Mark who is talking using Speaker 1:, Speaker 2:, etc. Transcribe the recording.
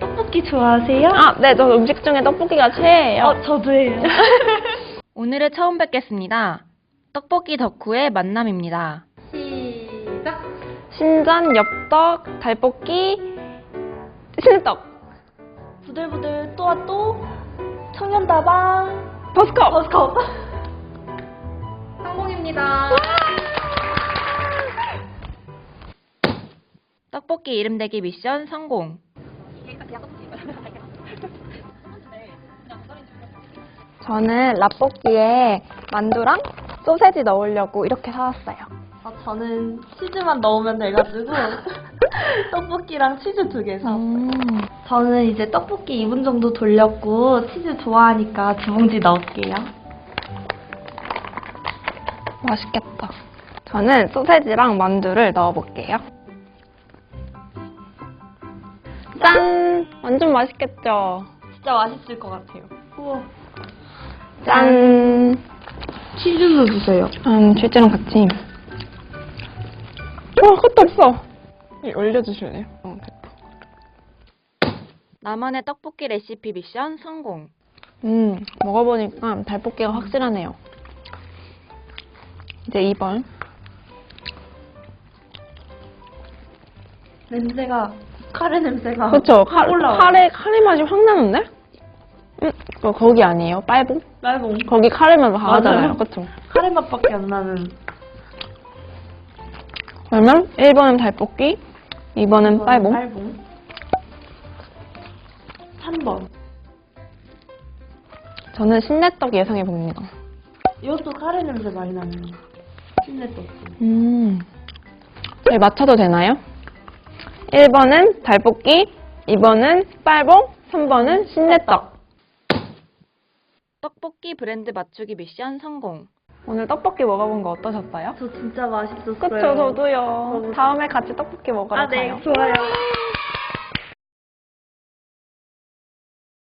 Speaker 1: 떡볶이 좋아하세요?
Speaker 2: 아, 네, 저 음식 중에 떡볶이가 최애예요.
Speaker 1: 어, 저도예요.
Speaker 3: 오늘의 처음 뵙겠습니다. 떡볶이 덕후의 만남입니다.
Speaker 1: 시작.
Speaker 2: 신전, 엽떡, 달볶이, 신떡,
Speaker 1: 부들부들 또와 또 청년다방
Speaker 2: 버스컵.
Speaker 1: 버스컵.
Speaker 3: 성공입니다. 떡볶이 이름 대기 미션 성공.
Speaker 2: 저는 라볶이에 만두랑 소세지 넣으려고 이렇게 사왔어요.
Speaker 1: 아, 저는 치즈만 넣으면 돼가지고 떡볶이랑 치즈 두 개 사.
Speaker 2: 음.
Speaker 1: 저는 이제 떡볶이 2분 정도 돌렸고 치즈 좋아하니까 두 봉지 넣을게요.
Speaker 2: 맛있겠다. 저는 소세지랑 만두를 넣어볼게요. 짠! 완전 맛있겠죠?
Speaker 1: 진짜 맛있을 것 같아요. 우와.
Speaker 2: 짠!
Speaker 1: 치즈도 주세요.
Speaker 2: 음, 치즈랑 같이. 와, 끝도 없어. 올려주실래요? 어, 됐다.
Speaker 3: 나만의 떡볶이 레시피 미션 성공.
Speaker 2: 음, 먹어보니까 달볶이가 확실하네요. 이제 2번.
Speaker 1: 냄새가 카레 냄새가
Speaker 2: 그쵸?
Speaker 1: 확
Speaker 2: 카,
Speaker 1: 올라와요.
Speaker 2: 카레, 카레 맛이 확 나는데? 음, 거기 아니에요? 빨봉?
Speaker 1: 말봉.
Speaker 2: 거기 카레 맛
Speaker 1: 강하잖아요.
Speaker 2: 그쵸?
Speaker 1: 카레 맛밖에 안 나는.
Speaker 2: 그러면 1번은 달볶이, 2번은 빨봉.
Speaker 1: 빨봉. 3번.
Speaker 2: 저는 신내떡 예상해 봅니다.
Speaker 1: 이것도 카레 냄새 많이 나는 찐내떡.
Speaker 2: 음. 저희 맞춰도 되나요? 1번은 달볶이, 2번은 빨봉, 3번은 신내떡.
Speaker 3: 떡볶이 브랜드 맞추기 미션 성공.
Speaker 2: 오늘 떡볶이 먹어본 거 어떠셨어요?
Speaker 1: 저 진짜 맛있었어요.
Speaker 2: 그쵸, 저도요.
Speaker 1: 너무
Speaker 2: 다음에 같이 떡볶이 먹으러
Speaker 1: 아, 네,
Speaker 2: 가요.
Speaker 1: 좋아요.